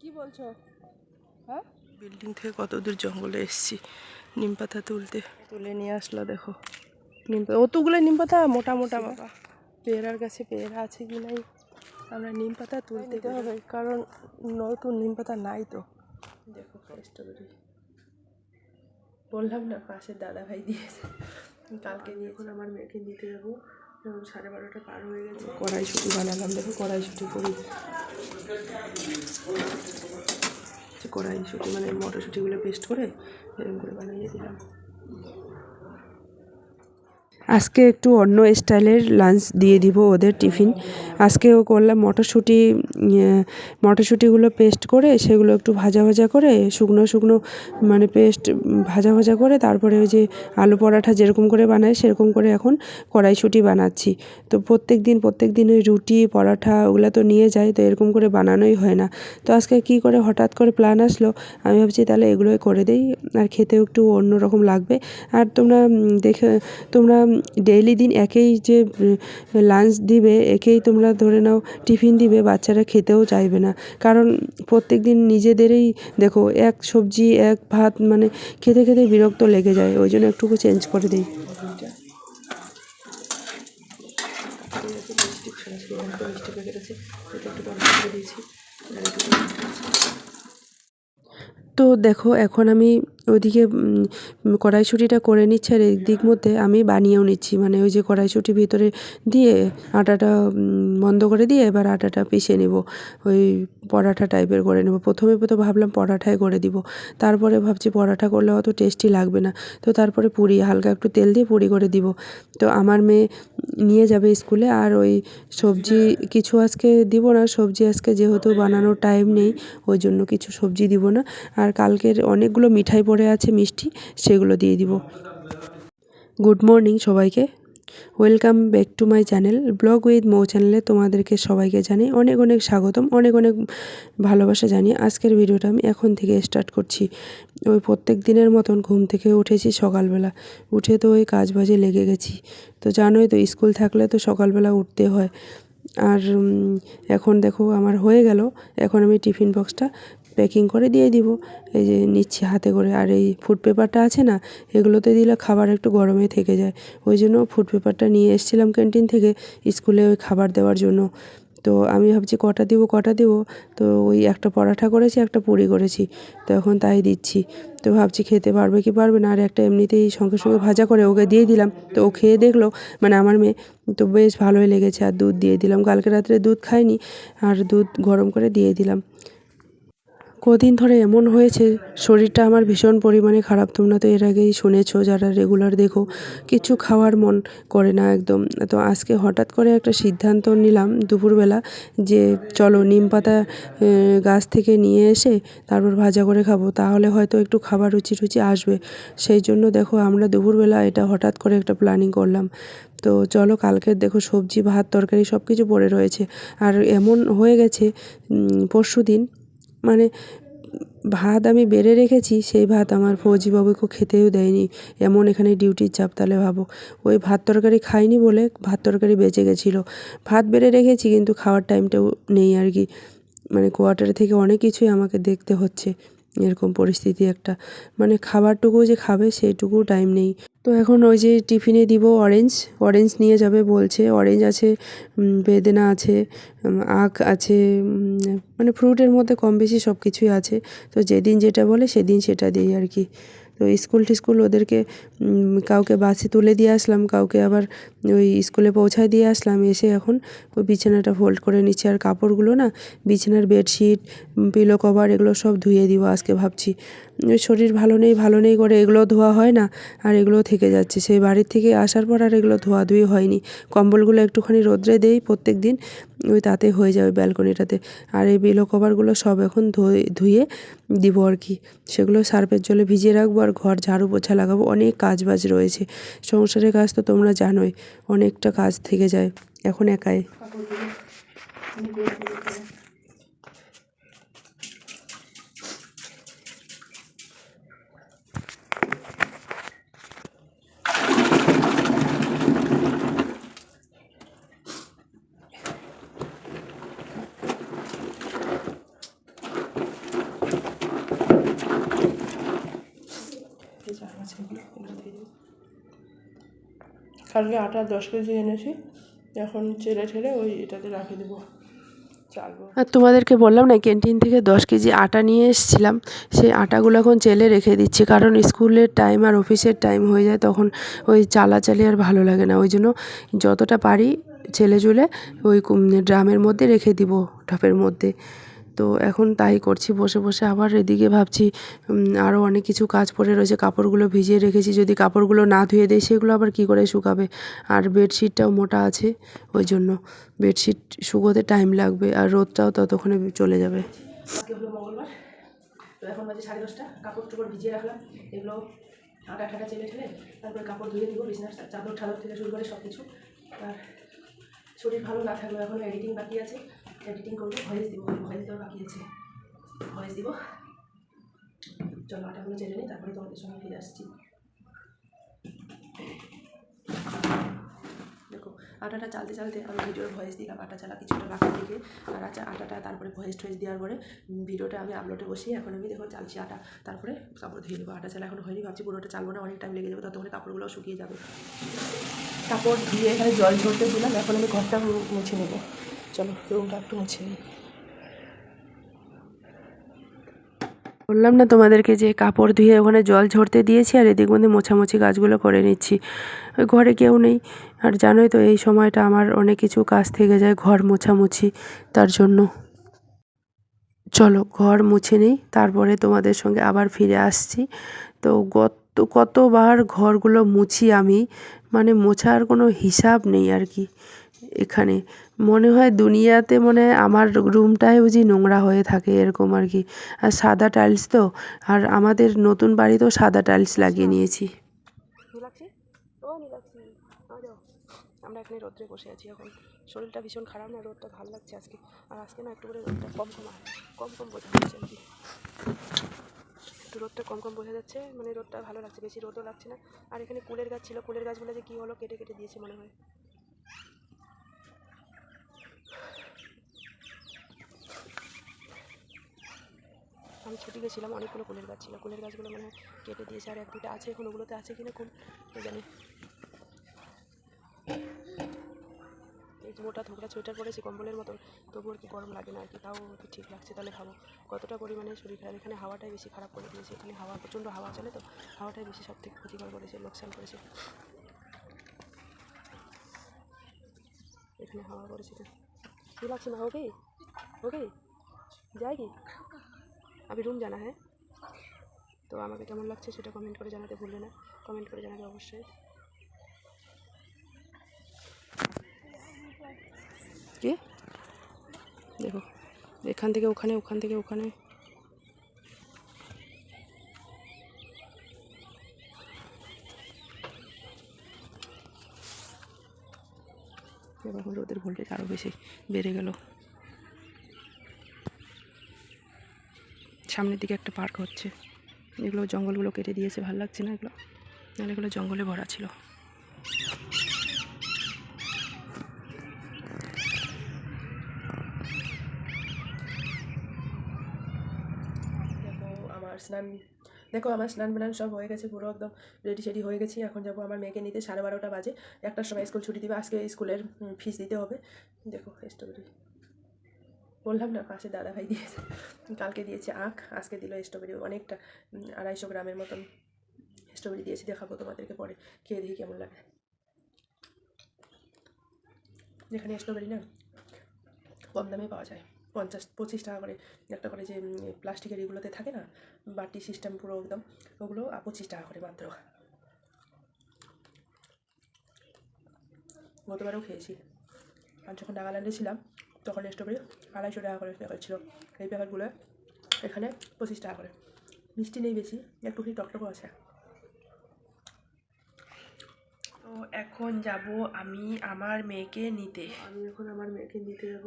কি বলছো? হ্যাঁ? বিল্ডিং থেকে কত দূর জঙ্গলে এসছি। নিম পাতা তুলতে। তুলে নিয়ে আসলো দেখো। নিম পাতা অতগুলো নিম পাতা মোটা মোটা বাবা। পেয়ারার গাছে পেয়ারা আছে কি নাই? আমরা নিম পাতা তুলতে হবে কারণ নতুন নিম পাতা নাই তো। দেখো স্ট্রবেরি বললাম না পাশের দাদা ভাই দিয়েছে কালকে নিয়ে এখন আমার মেয়েকে নিতে যাব। সাড়ে বারোটা পার হয়ে গেছে। কড়াইশুটি বানালাম, দেখো কড়াইশুটি করি। কড়াইশুটি মানে মটরশুঁটিগুলো পেস্ট করে এরকম করে বানিয়ে দিলাম। আজকে একটু অন্য স্টাইলের লাঞ্চ দিয়ে দিব ওদের টিফিন। আজকেও করলাম মটরশুঁটি মটরশুঁটিগুলো পেস্ট করে সেগুলো একটু ভাজা ভাজা করে, শুকনো শুকনো মানে পেস্ট ভাজা ভাজা করে, তারপরে ওই যে আলু পরাঠা যেরকম করে বানায় সেরকম করে এখন কড়াইশুঁটি বানাচ্ছি। তো প্রত্যেক দিন প্রত্যেক দিন ওই রুটি, পরাঠা ওগুলো তো নিয়ে যায় তো এরকম করে বানানোই হয় না। তো আজকে কী করে হঠাৎ করে প্ল্যান আসলো, আমি ভাবছি তাহলে এগুলোই করে দেই, আর খেতেও একটু অন্যরকম লাগবে। আর তোমরা দেখে, তোমরা ডেইলি দিন একেই যে লাঞ্চ দিবে, একেই তোমরা ধরে নাও টিফিন দিবে, বাচ্চারা খেতেও চাইবে না। কারণ প্রত্যেক দিন নিজেদেরই, দেখো, এক সবজি, এক ভাত মানে খেতে খেতে বিরক্ত লেগে যায়। ওই জন্য একটুকু চেঞ্জ করে দিই। তো দেখো, এখন আমি ওইদিকে কড়াইশুঁটিটা করে নিচ্ছে আর দিক মধ্যে আমি বানিয়েও নিচ্ছি। মানে ওই যে কড়াইশুঁটি ভিতরে দিয়ে আটাটা বন্ধ করে দিয়ে এবার আটাটা পিষে নেব। ওই পরাঠা টাইপের করে নেব। প্রথমে তো ভাবলাম পরাঠাই করে দিব। তারপরে ভাবছি পরাঠা করলে অত টেস্টি লাগবে না। তো তারপরে পুরি, হালকা একটু তেল দিয়ে পুরি করে দিব। তো আমার মেয়ে নিয়ে যাবে স্কুলে আর ওই সবজি কিছু আজকে দিব না। সবজি আজকে যেহেতু বানানোর টাইম নেই, ওই জন্য কিছু সবজি দিব না। আর কালকের অনেকগুলো মিঠাই পড়ে আছে মিষ্টি, সেগুলো দিয়ে দিব। গুড মর্নিং সবাইকে। Welcome back to my channel blog with Mou চ্যানেলে তোমাদেরকে সবাইকে জানাই অনেক অনেক স্বাগতম, অনেক অনেক ভালোবাসা জানিয়ে আজকের ভিডিওটা আমি এখন থেকে স্টার্ট করছি। ওই প্রত্যেক দিনের মতন ঘুম থেকে উঠেছি সকালবেলা। উঠে তো ওই কাজ বাজে লেগে গেছি। তো জানোই তো, স্কুল থাকলে তো সকালবেলা উঠতে হয়। আর এখন দেখো, আমার হয়ে গেল। এখন আমি টিফিন বক্সটা প্যাকিং করে দিয়ে দিব। এই যে নিচ্ছি হাতে করে। আর এই ফুড পেপারটা আছে না, এগুলোতে দিলে খাবার একটু গরমে থেকে যায়। ওই জন্য ফুড পেপারটা নিয়ে এসেছিলাম ক্যান্টিন থেকে স্কুলে ওই খাবার দেওয়ার জন্য। তো আমি ভাবছি কটা দিব কটা দিব? তো ওই একটা পরাঠা করেছি, একটা পুরি করেছি। তো এখন তাই দিচ্ছি। তো ভাবছি খেতে পারবে কি পারবে না? আর একটা এমনিতেই সঙ্গে সঙ্গে ভাজা করে ওকে দিয়ে দিলাম। তো ও খেয়ে দেখল মানে আমার মেয়ে, তো বেশ ভালোই লেগেছে। আর দুধ দিয়ে দিলাম। কালকে রাত্রে দুধ খাইনি, আর দুধ গরম করে দিয়ে দিলাম। কদিন ধরে এমন হয়েছে, শরীরটা আমার ভীষণ পরিমাণে খারাপ। তোমরা তো এর আগেই শুনেছো, যারা রেগুলার দেখো, কিছু খাওয়ার মন করে না একদম। তো আজকে হঠাৎ করে একটা সিদ্ধান্ত নিলাম দুপুরবেলা যে, চলো নিম পাতা গাছ থেকে নিয়ে এসে তারপর ভাজা করে খাব। তাহলে হয়তো একটু খাবার রুচি রুচি আসবে। সেই জন্য দেখো আমরা দুপুরবেলা এটা হঠাৎ করে একটা প্ল্যানিং করলাম। তো চলো কালকের দেখো সবজি, ভাত, তরকারি সব কিছু পড়ে রয়েছে। আর এমন হয়ে গেছে পরশু দিন মানে ভাত আমি বেড়ে রেখেছি, সেই ভাত আমার ফৌজিবাবুকে খেতেও দেয়নি। এমন এখানে ডিউটির চাপ, তাহলে ভাবো। ওই ভাত তরকারি খাইনি বলে ভাত তরকারি বেঁচে গেছিল। ভাত বেড়ে রেখেছি, কিন্তু খাওয়ার টাইমটাও নেই আর কি। মানে কোয়ার্টার থেকে অনেক কিছুই আমাকে দেখতে হচ্ছে, এরকম পরিস্থিতি একটা। মানে খাবারটুকু যে খাবে সেইটুকু টাইম নেই। তো এখন ওই যে টিফিনে দিব অরেঞ্জ অরেঞ্জ নিয়ে যাবে বলছে। অরেঞ্জ আছে বেদেনা আছে আখ আছে মানে ফ্রুটের মধ্যে কম বেশি সব কিছুই আছে। তো যেদিন যেটা বলে সেদিন সেটা দিই আর কি। তো স্কুল টিস্কুল ওদেরকে কাউকে বাসে তুলে দিয়ে আসলাম, কাউকে আবার ওই স্কুলে পৌঁছায় দিয়ে আসলাম। এসে এখন ওই বিছানাটা ফোল্ড করে নিচ্ছি। আর কাপড়গুলো না, বিছানার বেডশিট পিলো কভার এগুলো সব ধুয়ে দিব আজকে ভাবছি। শরীর ভালো নেই ভালো নেই করে এগুলো ধোয়া হয় না, আর এগুলো থেকে যাচ্ছে। সেই বাড়ির থেকে আসার পর আর এগুলো ধোয়া ধোয়াধুয়ি হয়নি। কম্বলগুলো একটুখানি রোদ্রে দেই প্রত্যেক দিন ওই তাতে হয়ে যাবে ব্যালকনিটাতে। আর এই বিলো কভারগুলো সব এখন ধুয়ে ধুয়ে দিব আর কি। সেগুলো সার্ফের জলে ভিজিয়ে রাখব আর ঘর ঝাড়ু পোছা লাগাবো। অনেক কাজ বাজ রয়েছে। সংসারের কাজ তো তোমরা জানোই, অনেকটা কাজ থেকে যায়। এখন একাই। যে চারা গাছগুলো এগুলো কালকে আটা দশ কেজি এনেছি, এখন ছেড়ে ঠেলে ওই এটাতে রাখে দেবো আর তোমাদেরকে বললাম না, ক্যান্টিন থেকে দশ কেজি আটা নিয়ে এসেছিলাম, সেই আটাগুলো এখন চেলে রেখে দিচ্ছি, কারণ স্কুলের টাইম আর অফিসের টাইম হয়ে যায় তখন ওই চালা চালি আর ভালো লাগে না, ওই জন্য যতটা পারি ছেলে চুলে ওই ড্রামের মধ্যে রেখে দিব, ঢাপের মধ্যে। তো এখন তাই করছি, বসে বসে আবার এদিকে ভাবছি আরও অনেক কিছু কাজ পড়ে রয়েছে, কাপড়গুলো ভিজিয়ে রেখেছি, যদি কাপড়গুলো না ধুয়ে দেয় সেগুলো আবার কী করে শুকাবে? আর বেডশিটটাও মোটা আছে, ওই জন্য বেডশিট শুকোতে টাইম লাগবে, আর রোদটাও ততক্ষণে চলে যাবে। এখন বাজে সাড়ে দশটা, কাপড় টুপড় ভিজিয়ে রাখলাম, এগুলো আটা ঠাটা চেলে ঠেলে তারপরে কাপড় ধুয়ে দিব, বিছনার চাদর ঠাদর থেকে শুরু করে সব কিছু আর শরীর ভালো না থাকলেও এখন এডিটিং বাকি আছে। এডিটিং করব, ভয়েস দিব, ভয়েস দেওয়া বাকি আছে। ভয়েস দিব। চলো আটাগুলো চেলে নিই, তারপরে তোমাদের সঙ্গে ফিরে আসছি। দেখো, আটাটা চালতে চালতে আমি ভিডিওর ভয়েস দিলাম, আটা চালা কিছুটা বাকি থেকে। আর আচ্ছা আটাটা তারপরে ভয়েস টয়েস দেওয়ার পরে ভিডিওটা আমি আপলোডে বসিয়ে এখন আমি দেখো চালছি আটা। তারপরে কাপড় ধুয়ে নেব। আটা চালা এখন হয়নি, ভাবছি পুরোটা চালবো না, অনেক টাইম লেগে যাবে, ততক্ষণে কাপড়গুলো শুকিয়ে যাবে। কাপড় ধুয়ে এখানে জল ঝরতে দিলাম, এখন আমি ঘরটা মুছে নেব। চলো, রুমটা একটু মুছে নিই। বললাম না তোমাদেরকে যে কাপড় ধুয়ে ওখানে জল ঝরতে দিয়েছি আর এদিক মধ্যে মোছামুছি কাজগুলো করে নিচ্ছি। ওই ঘরে কেউ নেই। আর জানোই তো এই সময়টা আমার অনেক কিছু কাজ থেকে যায় ঘর মোছামুছি তার জন্য। চলো, ঘর মুছে নিই, তারপরে তোমাদের সঙ্গে আবার ফিরে আসছি। তো গত, কতবার ঘরগুলো মুছি আমি মানে মোছার কোনো হিসাব নেই আর কি এখানে। মনে হয় দুনিয়াতে মনে হয় আমার রুমটাই বুঝি নোংরা হয়ে থাকে এরকম আর কি। আর সাদা টাইলস তো, আর আমাদের নতুন বাড়িতেও সাদা টাইলস লাগিয়ে নিয়েছি। আমরা এখানে রোদ্রে বসে আছি এখন। শরীরটা ভীষণ খারাপ না, রোদটা ভালো লাগছে আজকে। আর আজকে না একটু করে রোদটা কম কম কম কম বোঝা যাচ্ছে আর কি। একটু রোদটা কম কম বোঝা যাচ্ছে মানে রোদটা ভালো লাগছে, বেশি রোদও লাগছে না। আর এখানে কুলের গাছ ছিল, কুলের গাছগুলো যে কী হলো, কেটে কেটে দিয়েছে মনে হয়। আমি ছুটি গেছিলাম, অনেকগুলো কুলের গাছ ছিল। কুলের গাছগুলো মনে হয় কেটে দিয়েছে আর এক দুটো আছে, এখন ওগুলোতে আছে কিনা কোন কে জানে। এই মোটা থোকরা সোয়েটার পরেছি, কম্বলের মতন তবু আর কি গরম লাগে না আর কি, তাও তো ঠিক লাগছে, তাহলে ভাবো। কতটা পরিমাণে শরীর খারাপ, এখানে হাওয়াটাই বেশি খারাপ করে দিয়েছে, এখানে হাওয়া, প্রচণ্ড হাওয়া চলে তো, হাওয়াটাই বেশি সব থেকে ক্ষতিকর করেছে, লোকসান করেছে। এখানে হাওয়া করেছে তো। কী লাগছে না ওকে ওকে যায় কি? अभी रूम जाना है তো আমাকে কেমন লাগছে সেটা কমেন্ট করে জানাতে ভুলবে না কমেন্ট করে জানাবে অবশ্যই কি দেখো এখান থেকে ওখানে ওখান থেকে ওখানে এবার এখন রোদের ভোল্টেজ আরও বেশি বেড়ে গেল সামনের দিকে একটা পার্ক হচ্ছে। এগুলো জঙ্গলগুলো কেটে দিয়েছে, ভালো লাগছে না এগুলো? নাহলে এগুলো জঙ্গলে ভরা ছিল। দেখো আমার স্নান, দেখো আমার স্নান বানান সব হয়ে গেছে, পুরো একদম রেডি সেডি হয়ে গেছি। এখন যাব আমার মেয়েকে নিতে, সাড়ে বারোটা বাজে। একটার সময় স্কুল ছুটি দিবে, আজকে স্কুলের ফিস দিতে হবে। দেখো স্ট্রবেরি বললাম না, পাশে দাদা ভাই দিয়েছে। কালকে দিয়েছে আখ, আজকে দিল স্ট্রবেরি অনেকটা আড়াইশো গ্রামের মতন স্ট্রবেরি দিয়েছি, দেখাবো তোমাদেরকে পরে, খেয়ে দেখি কেমন লাগে। যেখানে স্ট্রবেরি না, কম দামে পাওয়া যায়। পঞ্চাশ, পঁচিশ টাকা করে, একটা করে যে প্লাস্টিকের এগুলোতে থাকে না, বাটি সিস্টেম পুরো একদম, ওগুলো পঁচিশ টাকা করে মাত্র। গতবারও খেয়েছি। আর যখন নাগাল্যান্ডে ছিলাম তখন স্ট্রবেরি আড়াইশো টাকা করে প্যাকেট ছিল এই প্যাকেটগুলো এখানে পঁচিশ টাকা করে। মিষ্টি নেই বেশি একটু কি টকটকও আছে। তো এখন যাব আমি আমার মেয়েকে নিতে। আমি এখন আমার মেয়েকে নিতে যাব।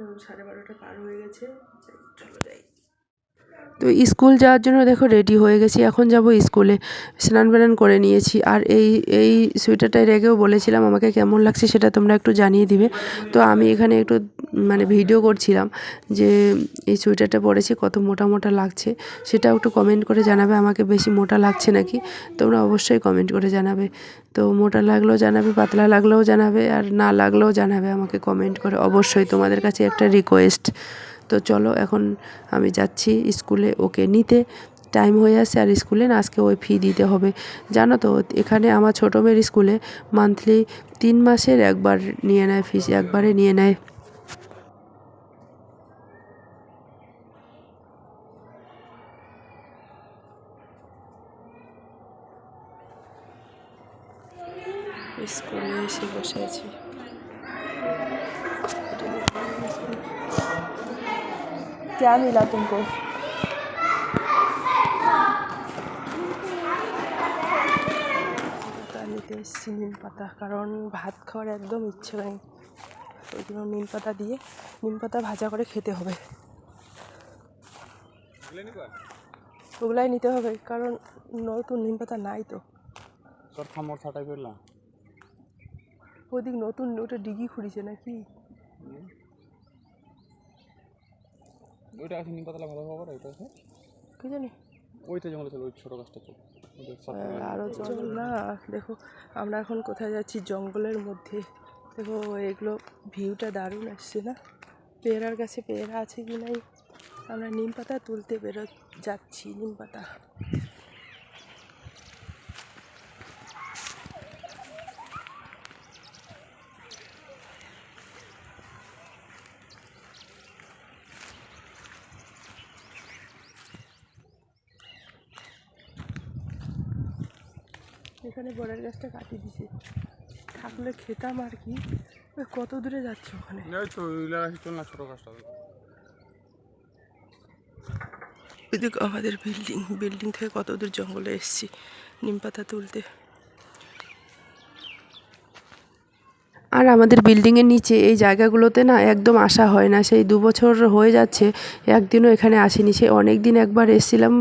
এখন সাড়ে বারোটা পার হয়ে গেছে। চলো যাই। তো স্কুল যাওয়ার জন্য দেখো রেডি হয়ে গেছি। এখন যাব স্কুলে। স্নান বানান করে নিয়েছি। আর এই এই সোয়েটারটা এর আগেও বলেছিলাম আমাকে কেমন লাগছে সেটা তোমরা একটু জানিয়ে দিবে। তো আমি এখানে একটু মানে ভিডিও করছিলাম যে এই সোয়েটারটা পরেছি, কত মোটা মোটা লাগছে, সেটাও একটু কমেন্ট করে জানাবে, আমাকে বেশি মোটা লাগছে নাকি? তোমরা অবশ্যই কমেন্ট করে জানাবে। তো মোটা লাগলেও জানাবে, পাতলা লাগলেও জানাবে, আর না লাগলেও জানাবে, আমাকে কমেন্ট করে অবশ্যই তোমাদের কাছে একটা রিকোয়েস্ট তো চলো, এখন আমি যাচ্ছি স্কুলে ওকে নিতে। টাইম হয়ে আসছে, আর স্কুলে না, আজকে ওই ফি দিতে হবে। জানো তো, এখানে আমার ছোটো মেয়ের স্কুলে মান্থলি তিন মাসের একবার নিয়ে নেয় ফিস একবারে নিয়ে নেয়। স্কুলে এসে বসে আছি क्या मिला तुमको পাতা নিতে এসেছি নিম পাতা কারণ ভাত খাওয়ার একদম ইচ্ছে নেই ওই জন্য নিম পাতা দিয়ে নিম পাতা ভাজা করে খেতে হবে ওগুলাই নিতে হবে কারণ নতুন নিম পাতা নাই তো তোর খামর ছাটাই করলাম ওদিক নতুন ওটা ডিগি খুঁড়িছে নাকি? ওইটা আছে নিম পাতলা ভালো খবর ওইটা আছে। কি জানি? ওইটা জঙ্গলে ছিল ওই ছোটো গাছটা ওইটা আরও জঙ্গল না দেখো আমরা এখন কোথায় যাচ্ছি? জঙ্গলের মধ্যে। দেখো এগুলো ভিউটা দারুণ আসছে না? পেয়ারার কাছে পেয়ারা আছে কি নাই? আমরা নিম পাতা তুলতে বেরো যাচ্ছি নিম পাতা। এখানে বড়ের গাছটা কাটিয়ে দিছে। থাকলে খেতাম আর কি। কত দূরে যাচ্ছ ওখানে? চল না ছোটো গাছটা। এদিকে আমাদের বিল্ডিং বিল্ডিং থেকে কত দূর জঙ্গলে এসেছি নিম পাতা তুলতে। আর আমাদের বিল্ডিংয়ের নিচে এই জায়গাগুলোতে না একদম আসা হয় না। সেই দু বছর হয়ে যাচ্ছে একদিনও এখানে আসিনি। সে অনেক দিন একবার এসেছিলাম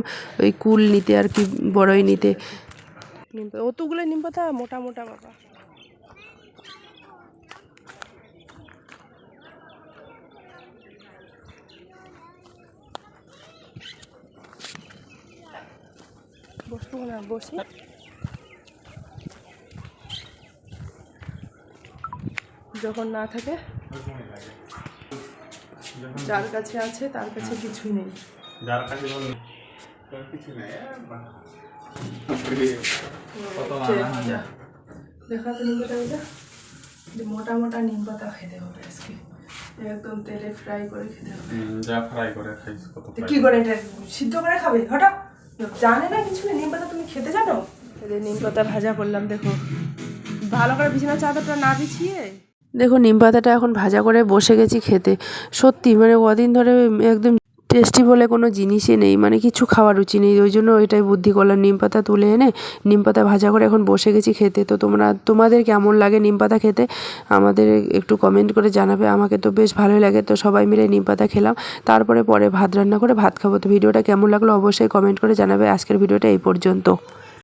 ওই কুল নিতে আর কি বড়ই নিতে। নিম পাতা অতগুলো নিম পাতা মোটা মোটা বাবা। না, বসি। যখন না থাকে, যার কাছে আছে তার কাছে কিছুই নেই। যার কাছে কিছু নেই যা। নিম পাতা যে মোটা মোটা নিম পাতা খেতে হবে আজকে। একদম তেলে ফ্রাই করে খেতে হবে। যা ফ্রাই করে খাইস কত কি করে। এটা সিদ্ধ করে খাবে? হঠাৎ? জানে না কিছু নিম পাতা তুমি খেতে জানো? এদের নিম পাতা ভাজা করলাম দেখো। ভালো করে বিছানা চাদরটা না বিছিয়ে? দেখো নিম পাতাটা এখন ভাজা করে বসে গেছি খেতে। সত্যি মানে কদিন ধরে একদম টেস্টি বলে কোনো জিনিসই নেই। মানে কিছু খাওয়ার রুচি নেই। ওই জন্য ওইটাই বুদ্ধি করলাম, নিম পাতা তুলে এনে, নিম পাতা ভাজা করে এখন বসে গেছি খেতে। তো তোমরা, তোমাদের কেমন লাগে নিম পাতা খেতে? আমাদের একটু কমেন্ট করে জানাবে। আমাকে তো বেশ ভালোই লাগে। তো সবাই মিলে নিম পাতা খেলাম। তারপরে পরে ভাত রান্না করে ভাত খাব। তো ভিডিওটা কেমন লাগল অবশ্যই কমেন্ট করে জানাবে। আজকের ভিডিওটা এই পর্যন্ত।